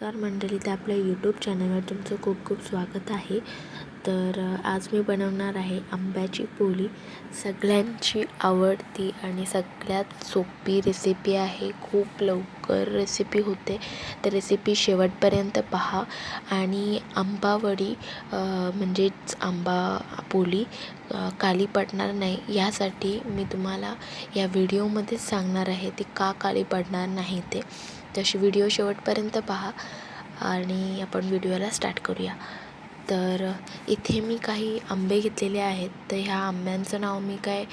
नमस्कार मंडळी तर आपल्या यूट्यूब चॅनलवर तुमचं खूप खूप स्वागत आहे. तर आज मी बनवणार आहे आंब्याची पोळी. सगळ्यांची आवडती आणि सगळ्यात सोपी रेसिपी आहे. खूप लवकर रेसिपी होते. तर रेसिपी शेवटपर्यंत पहा. आणि आंबावडी म्हणजेच आंबा पोळी काली पडणार नाही. यासाठी मी तुम्हाला या व्हिडिओमध्येच सांगणार आहे ती का काळी पडणार नाही ते. तशी व्हिडिओ शेवटपर्यंत पहा. आणि आपण व्हिडिओला स्टार्ट करूया. तर इथे मी काही आंबे घेतलेले आहेत. तर ह्या आंब्यांचं नाव मी काय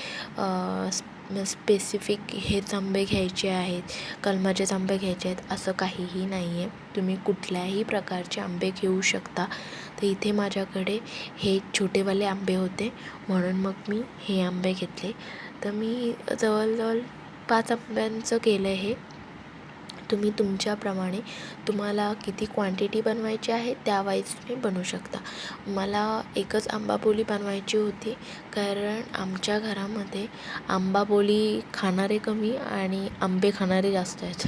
स्पेसिफिक हेच आंबे घ्यायचे आहेत. कलमाचेच आंबे घ्यायचे आहेत असं काहीही नाही आहे तुम्ही कुठल्याही प्रकारचे आंबे घेऊ शकता. तर इथे माझ्याकडे हे छोटेवाले आंबे होते. म्हणून मग मी हे आंबे घेतले. तर मी जवळजवळ पाच आंब्यांचं केलं आहे. हे तुम्ही तुमच्याप्रमाणे तुम्हाला किती क्वांटिटी बनवायची आहे त्या वाईज तुम्ही बनवू शकता. मला एकच आंबापोली बनवायची होती कारण आमच्या घरामध्ये आंबापोली खाणारे कमी आणि आंबे खाणारे जास्त आहेत.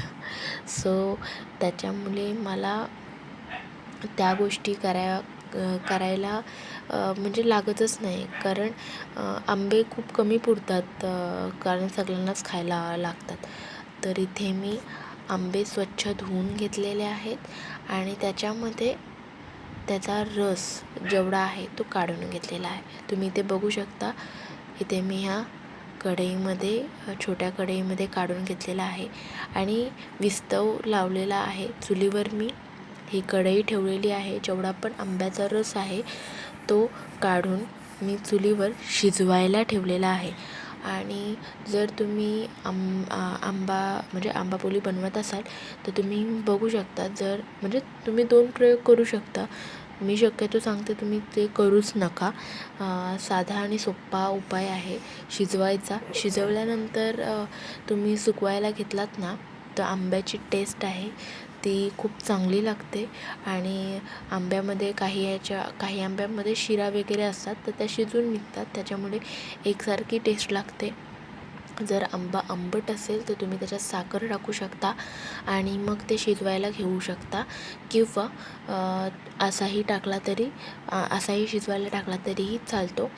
सो त्याच्यामुळे मला त्या गोष्टी करा करायला म्हणजे लागतच नाही. कारण आंबे खूप कमी पुरतात कारण सगळ्यांनाच खायला लागतात. तर इथे मी आंबे स्वच्छ धुवून घेतलेले आहेत आणि त्याच्यामध्ये त्याचा रस जेवढा आहे तो काढून घेतलेला आहे. तुम्ही इथे बघू शकता इथे मी ह्या कढईमध्ये छोट्या कढईमध्ये काढून घेतलेला आहे आणि विस्तव लावलेला आहे. चुलीवर मी ही कढई ठेवलेली आहे. जेवढा पण आंब्याचा रस आहे तो काढून मी चुलीवर शिजवायला ठेवलेला आहे. आणि जर तुम्ही आं आंबा म्हणजे आंबापोली बनवत असाल तर तुम्ही बघू शकता जर म्हणजे तुम्ही दोन प्रयोग करू शकता. मी शक्यतो सांगते तुम्ही ते करूच नका. साधा आणि सोपा उपाय आहे शिजवायचा. शिजवल्यानंतर तुम्ही सुकवायला घेतलात ना तर आंब्याची टेस्ट आहे. ती खूप चांगली लागते. आणि आंब्यामध्ये काही याच्या काही आंब्यांमध्ये शिरा वगैरे असतात तर त्या शिजून निघतात. त्याच्यामुळे एकसारखी टेस्ट लागते. जर आंबा आंबट असेल तर तुम्ही त्याच्यात साखर टाकू शकता आणि मग ते शिजवायला घेऊ शकता. किंवा असाही टाकला तरी असाही शिजवायला टाकला तरीही चालतो.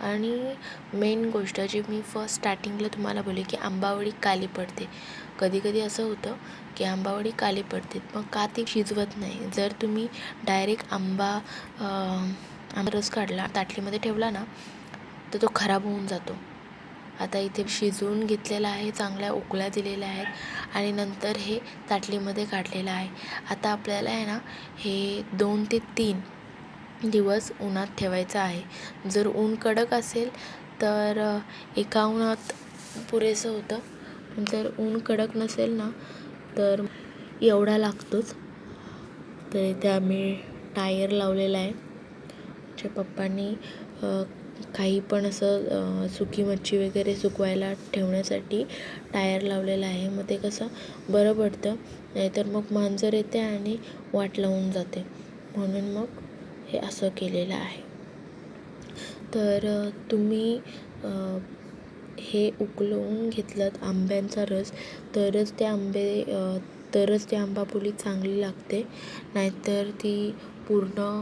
आणि मेन गोष्ट जी मी फर्स्ट स्टार्टिंगला तुम्हाला बोलले की आंबावडी काली पडते. कधी कधी असं होतं की आंबावडी काली पडते मग का ती शिजवत नाही? जर तुम्ही डायरेक्ट आंबा आंबा रस काढला ताटलीमध्ये ठेवला ना तर तो खराब होऊन जातो. आता इथे शिजवून घेतलेला आहे चांगल्या उकळ्या दिलेल्या आहेत आणि नंतर हे ताटलीमध्ये काढलेलं आहे. आता आपल्याला आहे ना हे दोन ते तीन दिवस उन्हात ठेवायचा आहे. जर ऊन कडक असेल तर एका उन्हात पुरेसं होतं. जर ऊन कडक नसेल ना तर एवढा लागतोच. तर इथे आम्ही टायर लावलेला आहे. जे पप्पांनी काही पण असं सुकी मच्छी वगैरे सुकवायला ठेवण्यासाठी टायर लावलेला आहे. मग ते कसं बरं पडतं. नाहीतर मग मांजर येते आणि वाट लावून जाते. म्हणून मग हे असं केलेलं आहे. तर तुम्ही हे उकळवून घेतलं आंब्यांचा रस तरच ते आंबे तरच ती आंबापोळी चांगली लागते. नाहीतर ती पूर्ण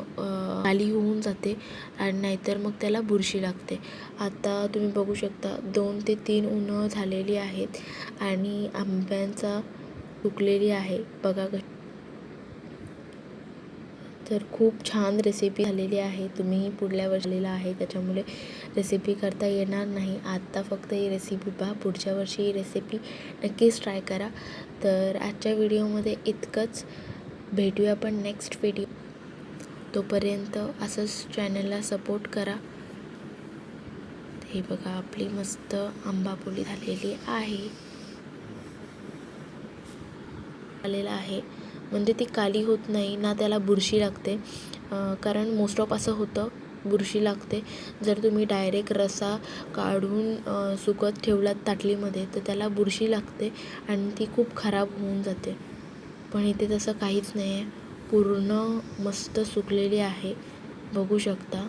काली होऊन जाते आणि नाहीतर मग त्याला बुरशी लागते. आता तुम्ही बघू शकता दोन ते तीन उन्हं झालेली आहेत आणि आंब्यांचा उकलेली आहे. बघा क तर खूप छान रेसिपी झालेली आहे. तुम्हीही पुढल्या वर्षीला आहे. त्याच्यामुळे रेसिपी करता येणार नाही. आत्ता फक्त ही रेसिपी पहा. पुढच्या वर्षी ही रेसिपी नक्कीच ट्राय करा. तर आजच्या व्हिडिओमध्ये इतकंच. भेटूया आपण नेक्स्ट व्हिडिओ तोपर्यंत असंच चॅनलला सपोर्ट करा. हे बघा आपली मस्त आंबापोळी झालेली आहे. आलेला आहे. म्हणजे ती काली होत नाही ना त्याला बुरशी लागते. कारण मोस्ट ऑफ असं होतं बुरशी लागते. जर तुम्ही डायरेक्ट रसा काढून सुकत ठेवलात ताटलीमध्ये तर त्याला बुरशी लागते आणि ती खूप खराब होऊन जाते. पण इथे तसं काहीच नाही आहे पूर्ण मस्त सुकलेली आहे. बघू शकता.